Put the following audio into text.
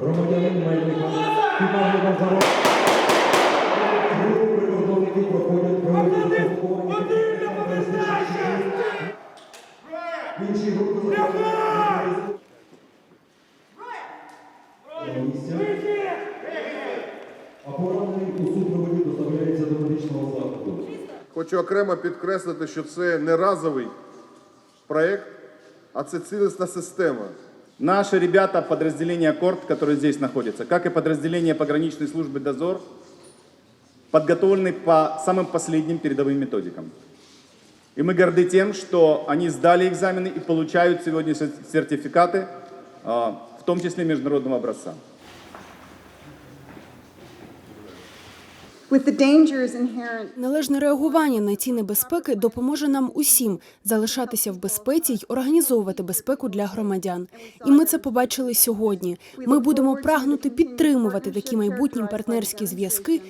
Громадянин Мельников під наглядом за Групи прикордонників проходять заспокоєння Інші групи заходять. А поранений у супроводі доставляється до медичного закладу. Хочу окремо підкреслити, що це не разовий проєкт, а це цілісна система. Наши ребята подразделения КОРТ, которые здесь находятся, как и подразделение пограничной службы «Дозор», подготовлены по самым последним передовым методикам. И мы горды тем, что они сдали экзамены и получают сегодня сер- сертификаты, а, в том числе международного образца. Належне реагування на ці небезпеки допоможе нам усім залишатися в безпеці й організовувати безпеку для громадян. І ми це побачили сьогодні. Ми будемо прагнути підтримувати такі майбутні партнерські зв'язки